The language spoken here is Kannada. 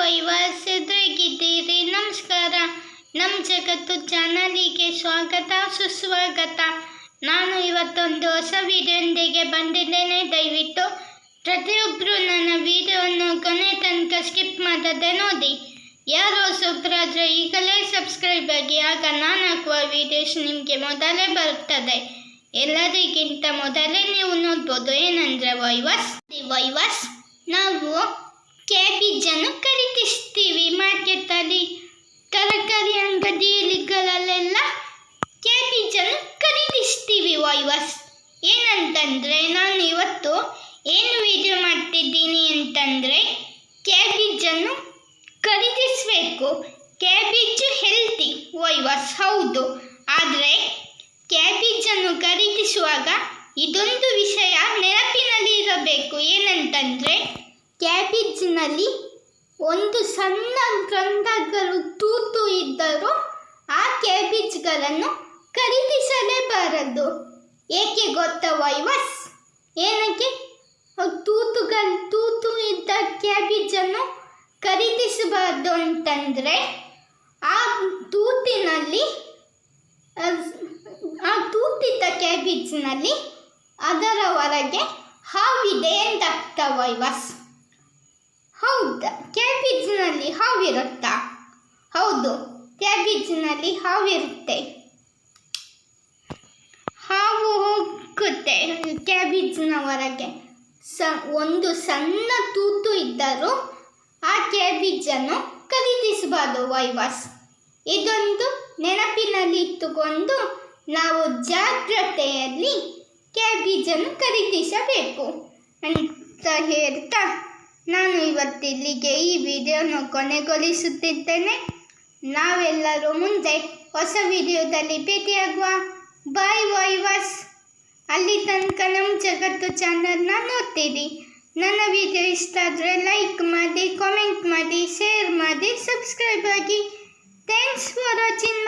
ವೈವಾಸ್ ಎದುರಿಗಿದ್ದೀರಿ ನಮಸ್ಕಾರ. ನಮ್ಮ ಜಗತ್ತು ಚಾನಲಿಗೆ ಸ್ವಾಗತ, ಸುಸ್ವಾಗತ. ನಾನು ಇವತ್ತೊಂದು ಹೊಸ ವೀಡಿಯೊಂದಿಗೆ ಬಂದಿದ್ದೇನೆ. ದಯವಿಟ್ಟು ಪ್ರತಿಯೊಬ್ಬರು ನನ್ನ ವಿಡಿಯೋವನ್ನು ಕೊನೆ ತನಕ ಸ್ಕಿಪ್ ಮಾಡದೆ ನೋಡಿ. ಯಾರು ಹೊಸಬ್ರಾದರೆ ಈಗಲೇ ಸಬ್ಸ್ಕ್ರೈಬ್ ಆಗಿ, ಆಗ ನಾನು ಹಾಕುವ ವಿಡಿಯೋಸ್ ನಿಮಗೆ ಮೊದಲೇ ಬರುತ್ತದೆ. ಎಲ್ಲರಿಗಿಂತ ಮೊದಲೇ ನೀವು ನೋಡ್ಬೋದು. ಏನಂದರೆ ವೈವಾಸ್ ವೈವಾಸ್. ನಾವು ಕ್ಯಾಬೇಜನ್ನು ಖರೀದಿಸ್ತೀವಿ ಮಾರ್ಕೆಟಲ್ಲಿ ತರಕಾರಿ ಅಂಗಡಿಗಳಲ್ಲೆಲ್ಲ ಕ್ಯಾಬೇಜನ್ನು ಖರೀದಿಸ್ತೀವಿ ವೈವಾಸ್ ಏನಂತಂದರೆ ನಾನು ಇವತ್ತು ಏನು ವಿಡಿಯೋ ಮಾಡ್ತಿದ್ದೀನಿ ಅಂತಂದರೆ ಕ್ಯಾಬೇಜನ್ನು ಖರೀದಿಸಬೇಕು. ಕ್ಯಾಬೇಜು ಹೆಲ್ತಿ ವೈವಾಸ್ ಹೌದು. ಆದರೆ ಕ್ಯಾಬೇಜನ್ನು ಖರೀದಿಸುವಾಗ ಇದೊಂದು ವಿಷಯ ನೆನಪಿನಲ್ಲಿ ಇರಬೇಕು ಏನಂತಂದರೆ ಕ್ಯಾಬೇಜಿನಲ್ಲಿ ಒಂದು ಸಣ್ಣ ಗಂಧಗಳು ತೂತು ಇದ್ದರೂ ಆ ಕ್ಯಾಬೇಜ್ಗಳನ್ನು ಖರೀದಿಸಲೇಬಾರದು. ಏಕೆ ಗೊತ್ತ ವೈವಸ್? ಏನಕ್ಕೆ? ತೂತುಗಳು ತೂತು ಇದ್ದ ಕ್ಯಾಬೇಜನ್ನು ಖರೀದಿಸಬಾರ್ದು ಅಂತಂದರೆ ಆ ತೂತಿನಲ್ಲಿ, ಆ ತೂತಿದ್ದ ಕ್ಯಾಬೇಜ್ನಲ್ಲಿ ಅದರ ಹೊರಗೆ ಹಾವಿದೆ ಅರ್ಥ ವೈವಸ್. ಹೌದಾ, ಕ್ಯಾಬೇಜ್ನಲ್ಲಿ ಹಾವಿರುತ್ತಾ? ಹೌದು, ಕ್ಯಾಬೇಜ್ನಲ್ಲಿ ಹಾವಿರುತ್ತೆ. ಹಾವು ಹೋಗುತ್ತೆ ಕ್ಯಾಬೇಜ್ನ ಸ, ಒಂದು ಸಣ್ಣ ತೂತು ಇದ್ದರೂ ಆ ಕ್ಯಾಬೇಜನ್ನು ಖರೀದಿಸಬಾರ್ದು, ವೈವಾಸ್. ಇದೊಂದು ನೆನಪಿನಲ್ಲಿ ಇಟ್ಟುಕೊಂಡು ನಾವು ಜಾಗ್ರತೆಯಲ್ಲಿ ಕ್ಯಾಬೇಜನ್ನು ಖರೀದಿಸಬೇಕು ಅಂತ ಹೇಳ್ತಾ ನಾನು ಇವತ್ತಿಲ್ಲಿಗೆ ಈ ವಿಡಿಯೋನ ಕೊನೆಗೊಳಿಸುತ್ತಿದ್ದೇನೆ. ನಾವೆಲ್ಲರೂ ಮುಂದೆ ಹೊಸ ವಿಡಿಯೋದಲ್ಲಿ ಭೇಟಿಯಾಗುವ ಬಾಯ್ ವೈವಾಸ್ ಅಲ್ಲಿ ತನಕ ನಮ್ಮ ಜಗತ್ತು ಚಾನಲ್ನ ನೋಡ್ತೀರಿ. ನನ್ನ ವಿಡಿಯೋ ಇಷ್ಟ ಆದರೆ ಲೈಕ್ ಮಾಡಿ, ಕಾಮೆಂಟ್ ಮಾಡಿ, ಶೇರ್ ಮಾಡಿ, ಸಬ್ಸ್ಕ್ರೈಬ್ ಆಗಿ. Thanks for watching